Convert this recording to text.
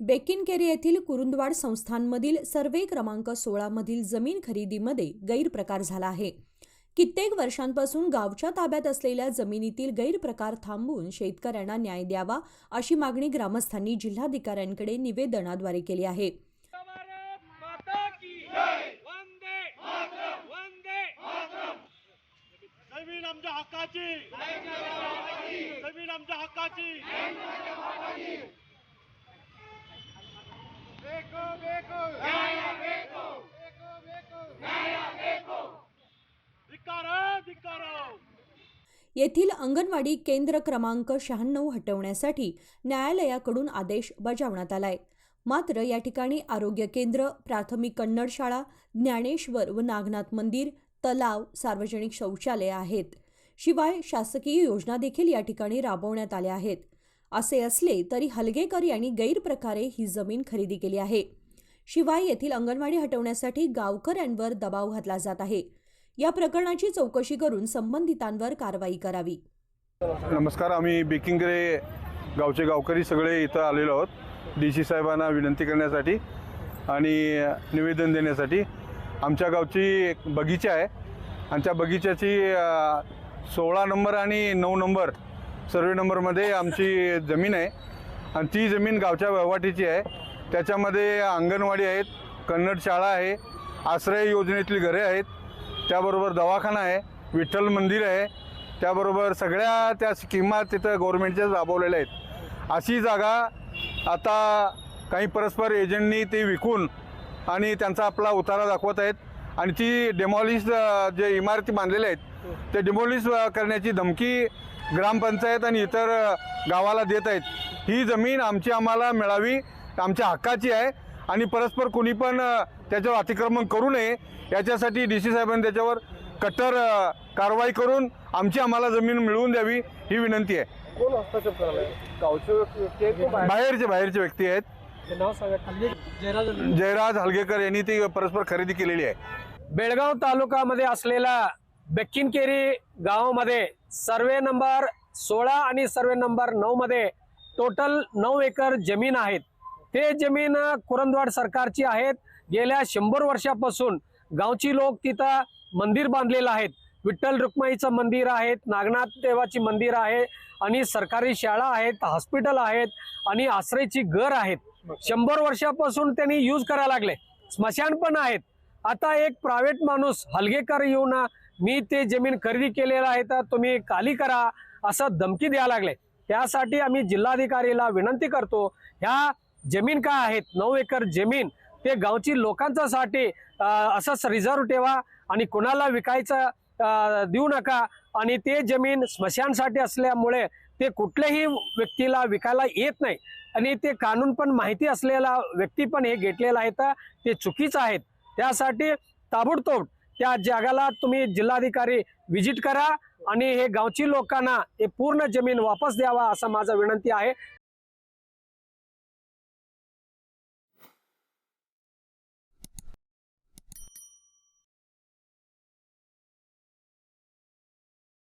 बेकिनकेरी येथील कुरुंदवाड संस्थांमधील सर्वे क्रमांक सोळामधील जमीन खरेदीमध्ये गैरप्रकार झाला आहे. कित्येक वर्षांपासून गावच्या ताब्यात असलेल्या जमिनीतील गैरप्रकार थांबवून शेतकऱ्यांना न्याय द्यावा अशी मागणी ग्रामस्थांनी जिल्हाधिकाऱ्यांकडे निवेदनाद्वारे केली आहे. जमीन आमच्या हक्काची. जमीन आमच्या हक्काची. येथील अंगणवाडी केंद्र क्रमांक शहाण्णव हटवण्यासाठी न्यायालयाकडून आदेश बजावण्यात आलाय. मात्र या ठिकाणी आरोग्य केंद्र प्राथमिक कन्नड शाळा ज्ञानेश्वर व नागनाथ मंदिर तलाव सार्वजनिक शौचालय आहेत. शिवाय शासकीय योजना देखील या ठिकाणी राबवण्यात आल्या आहेत. असे असले तरी हलगेकर यांनी गैरप्रकारे ही जमीन खरेदी केली आहे. शिवाय येथील अंगणवाडी हटवण्यासाठी गावकऱ्यांवर दबाव घातला जात आहे. या प्रकरणाची चौकशी करून संबंधितांवर कारवाई करावी. नमस्कार आम्ही बेकिंगरे गावचे गावकरी सगळे इथं आलेलो आहोत. डी सी साहेबांना विनंती करण्यासाठी आणि निवेदन देण्यासाठी. आमच्या गावची एक बगीचा आहे. आणि त्या बगीच्याची सोळा नंबर आणि नऊ नंबर सर्वे नंबरमध्ये आमची जमीन आहे. आणि ती जमीन गावच्या वहिवाटीची आहे. त्याच्यामध्ये अंगणवाडी आहेत कन्नड शाळा आहे आश्रय योजनेतली घरे आहेत त्याबरोबर दवाखाना आहे विठ्ठल मंदिर आहे त्याबरोबर सगळ्या त्या स्कीमा तिथं गव्हर्मेंटच्याच राबवलेल्या आहेत. अशी जागा आता काही परस्पर एजंटनी ते विकून आणि त्यांचा आपला उतारा दाखवत आहेत. आणि ती डेमॉलिश जे इमारती बांधलेल्या आहेत ते डिमॉलिश करण्याची धमकी ग्रामपंचायत आणि इतर गावाला देत आहेत. ही जमीन आमची आम्हाला मिळावी आमच्या हक्काची आहे आणि परस्पर कोणी पण त्याच्यावर अतिक्रमण करू नये याच्यासाठी डी सी साहेबांनी त्याच्यावर कट्टर कारवाई करून आमची आम्हाला जमीन मिळवून द्यावी ही विनंती आहे? बाहेरचे बाहेरचे व्यक्ती आहेत. जयराज जयराज हलगेकर यांनी ती परस्पर खरेदी केलेली आहे. बेळगाव तालुक्यामध्ये असलेला बेक्किनकेरी गावामध्ये सर्वे नंबर सोळा आणि सर्वे नंबर नऊ मध्ये टोटल नऊ एकर जमीन आहेत. ते जमीन कुरंदवाड सरकारची आहेत. गेल्या शंभर वर्षापासून गावची लोक तिथं मंदिर बांधलेलं आहेत. विठ्ठल रुक्माईचं मंदिर आहेत नागनाथ देवाची मंदिर आहे आणि सरकारी शाळा आहेत हॉस्पिटल आहेत आणि आश्रयची घर आहेत. शंभर वर्षापासून त्यांनी यूज करायला लागले. स्मशान पण आहेत. आता एक प्रायव्हेट माणूस हलगेकर येऊन मी ते जमीन खरेदी केलेलं आहे तर तुम्ही खाली करा असं धमकी द्यायला लागले. त्यासाठी आम्ही जिल्हाधिकारीला विनंती करतो ह्या जमीन काय आहेत? नऊ एकर जमीन ते गावची लोकांच्यासाठी असंच रिझर्व ठेवा आणि कुणाला विकायचं देऊ नका. आणि ते जमीन स्मशानसाठी असल्यामुळे ते कुठल्याही व्यक्तीला विकायला येत नाही. आणि ते कानून पण माहिती असलेला व्यक्ती पण हे घेतलेला आहे तर ते चुकीचं आहेत त्यासाठी ताबडतोब त्या जागाला तुम्ही जिल्हाधिकारी व्हिजिट करा आणि हे गावची लोकांना हे पूर्ण जमीन वापस द्यावा असा माझा विनंती आहे.